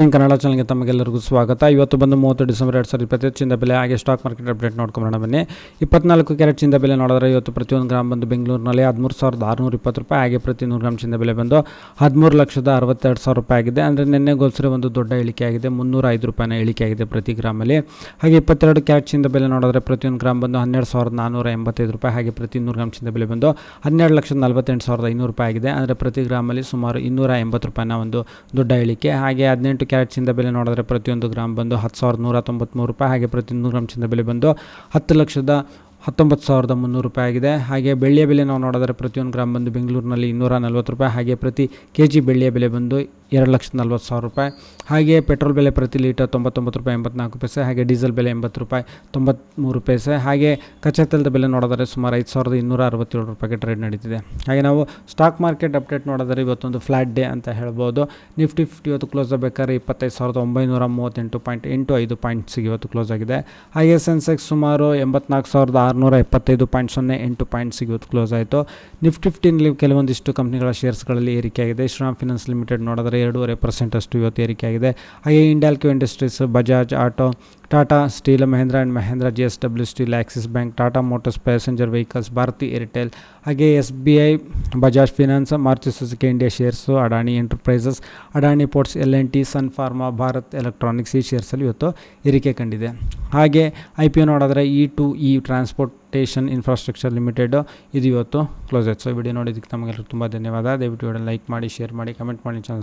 ಕನ್ನಡ ಚಾನಲ್ಗೆ ತಮಗೆಲ್ಲರಿಗೂ ಸ್ವಾಗತ. ಇವತ್ತು ಬಂದು ಮೂವತ್ತು ಡಿಸೆಂಬರ್ ಎರಡು ಸಾವಿರದ ಇಪ್ಪತ್ತೈದು ಚಿಂದ ಬೆಲೆ ಹಾಗೆ ಸ್ಟಾಕ್ ಮಾರ್ಕೆಟ್ ಅಪ್ಡೇಟ್ ನೋಡ್ಕೊಂಬರೋಣ ಬನ್ನಿ. ಇಪ್ಪತ್ನಾಲ್ಕು ಕ್ಯಾರೆಟ್ ಚಿಂದ ಬೆಲೆ ನೋಡಿದ್ರೆ ಇವತ್ತು ಪ್ರತಿಯೊಂದು ಗ್ರಾಮ್ ಬಂದು ಬೆಂಗಳೂರಿನಲ್ಲಿ ಹದಿಮೂರು ಸಾವಿರದ ಆರುನೂರ ಇಪ್ಪತ್ತು ರೂಪಾಯಿ ಹಾಗೆ ಪ್ರತಿ ನೂರು ಗ್ರಾಮ್ ಚಿಂದ ಬೆಲೆ ಬಂದು ಹದಿಮೂರು ಲಕ್ಷದ ಅರವತ್ತೆರಡು ಸಾವಿರ ರೂಪಾಯಿ ಆಗಿದೆ. ಅಂದರೆ ನಿನ್ನೆ ಗೋಲ್ಸರಿ ಒಂದು ದೊಡ್ಡ ಇಳಿಕೆ ಆಗಿದೆ. ಮುನ್ನೂರ ಐದು ರೂಪಾಯಿನ ಇಳಿಕೆ ಆಗಿದೆ ಪ್ರತಿ ಗ್ರಾಮಲ್ಲಿ. ಹಾಗೆ ಇಪ್ಪತ್ತೆರಡು ಕ್ಯಾರೆಟ್ ಚಿಂದ ಬೆಲೆ ನೋಡಿದ್ರೆ ಪ್ರತಿಯೊಂದು ಗ್ರಾಮ್ ಬಂದು ಹನ್ನೆರಡು ಸಾವಿರದ ನಾನ್ನೂರ ಎಂಬತ್ತೈದು ರೂಪಾಯಿ ಹಾಗೆ ಪ್ರತಿ ನೂರು ಗ್ರಾಮ್ ಚಿಂದ ಬೆಲೆ ಬಂದು ಹನ್ನೆರಡು ಲಕ್ಷದ ನಲವತ್ತೆಂಟು ಸಾವಿರದ ಐನೂರು ರೂಪಾಯಿ ಆಗಿದೆ. ಅಂದರೆ ಪ್ರತಿ ಗ್ರಾಮಲ್ಲಿ ಸುಮಾರು ಇನ್ನೂರ ಎಂಬತ್ತು ರೂಪಾಯಿನ ಒಂದು ದೊಡ್ಡ ಇಳಿಕೆ. ಹಾಗೆ ಹದಿನೆಂಟು ಕ್ಯಾರೆಟ್ ಚಿಂದ ಬೆಲೆ ನೋಡಿದ್ರೆ ಪ್ರತಿಯೊಂದು ಗ್ರಾಮ್ ಬಂದು ಹತ್ತು ಸಾವಿರದ ನೂರ ತೊಂಬತ್ತ್ಮೂರು ರೂಪಾಯಿ. ಹಾಗೆ ಪ್ರತಿ ನೂರು ಗ್ರಾಮ್ ಚಿಂದ ಬೆಲೆ ಬಂದು ಹತ್ತು ಲಕ್ಷದ ಹತ್ತೊಂಬತ್ತು ಸಾವಿರದ ಮುನ್ನೂರು ರೂಪಾಯಿ ಆಗಿದೆ. ಹಾಗೆ ಬೆಳ್ಳಿಯ ಬೆಲೆ ನಾವು ನೋಡಿದ್ರೆ ಪ್ರತಿಯೊಂದು ಗ್ರಾಮ್ ಬಂದು ಬೆಂಗಳೂರಿನಲ್ಲಿ ಇನ್ನೂರ ನಲ್ವತ್ತು ರೂಪಾಯಿ. ಹಾಗೆ ಪ್ರತಿ ಕೆ ಜಿ ಬೆಳ್ಳಿಯ ಬೆಲೆ ಬಂದು ಎರಡು ಲಕ್ಷದ ನಲ್ವತ್ತು ಸಾವಿರ ರೂಪಾಯಿ. ಹಾಗೆ ಪೆಟ್ರೋಲ್ ಬೆಲೆ ಪ್ರತಿ ಲೀಟರ್ ತೊಂಬತ್ತೊಂಬತ್ತು ರೂಪಾಯಿ ಎಂಬತ್ನಾಲ್ಕು ಪೈಸೆ, ಹಾಗೆ ಡೀಸೆಲ್ ಬೆಲೆ ಎಂಬತ್ತು ರೂಪಾಯಿ ತೊಂಬತ್ತ್ಮೂರು ಪೈಸೆ. ಹಾಗೆ ಕಚ್ಚಾ ತೈಲದ ಬೆಲೆ ನೋಡಿದರೆ ಸುಮಾರು ಐದು ಸಾವಿರದ ಇನ್ನೂರ ಅರವತ್ತೇಳು ರೂಪಾಯಿಗೆ ಟ್ರೇಡ್ ನಡೀತಿದೆ. ಹಾಗೆ ನಾವು ಸ್ಟಾಕ್ ಮಾರ್ಕೆಟ್ ಅಪ್ಡೇಟ್ ನೋಡಿದರೆ ಇವತ್ತೊಂದು ಫ್ಲಾಟ್ ಡೇ ಅಂತ ಹೇಳ್ಬೋದು. ನಿಫ್ಟಿ ಫಿಫ್ಟಿ ಇವತ್ತು ಕ್ಲೋಸ್ ಆಗಬೇಕಾದ್ರೆ ಇಪ್ಪತ್ತೈದು ಸಾವಿರದ ಒಂಬೈನೂರ ಮೂವತ್ತೆಂಟು ಪಾಯಿಂಟ್ ಎಂಟು ಐದು ಪಾಯಿಂಟ್ಸಿಗೆ ಇವತ್ತು ಕ್ಲೋಸ್ ಆಗಿದೆ. ಹಾಗೆ ಸೆನ್ಸೆಕ್ಸ್ ಸುಮಾರು ಎಂಬತ್ನಾಲ್ಕು ಸಾವಿರದ ಆರುನೂರ ಎಪ್ಪತ್ತೈದು ಪಾಯಿಂಟ್ ಸೊನ್ನೆ ಎಂಟು ಪಾಯಿಂಟ್ಸಿಗೆ ಇವತ್ತು ಕ್ಲೋಸ್ ಆಯಿತು. ನಿಫ್ಟಿ ಫಿಫ್ಟಿನಲ್ಲಿ ಕೆಲವೊಂದಿಷ್ಟು ಕಂಪ್ನಿಗಳ ಶೇರ್ಸ್ಗಳಲ್ಲಿ ಏರಿಕೆಯಾಗಿದೆ. ಶ್ರೀರಾಮ್ ಫಿನಾನ್ಸ್ ಲಿಮಿಟೆಡ್ ನೋಡಿದ್ರೆ ಎರಡೂವರೆ ಪರ್ಸೆಂಟ್ ಅಷ್ಟು ಇವತ್ತು ಏರಿಕೆಯಾಗಿದೆ ಹಾಗೆ Hindalco industries Bajaj auto Tata steel Mahindra and Mahindra J S W steel Axis bank Tata motors passenger vehicles Bharti Airtel ಹಾಗೆ S B I Bajaj finance Maruti Suzuki India shares Adani enterprises Adani ports L N T sun pharma Bharat electronics ಈ ಶೇರ್ಸಲ್ಲಿ ಇವತ್ತು ಏರಿಕೆ ಕಂಡಿದೆ. ಹಾಗೆ I P O ನೋಡಿದ್ರೆ E two E transportation infrastructure limited ಇದು ಇವತ್ತು ಕ್ಲೋಸ್ ಆಯ್ತು. ಸೊ ವಿಡಿಯೋ ನೋಡಿದ್ದಕ್ಕೆ ತಮಗೆಲ್ಲರೂ ತುಂಬ ಧನ್ಯವಾದ. ದಯವಿಟ್ಟು ವಿಡಿಯೋ ಲೈಕ್ ಮಾಡಿ ಶೇರ್ ಮಾಡಿ ಕಮೆಂಟ್ ಮಾಡಿ ಚಾನಲ್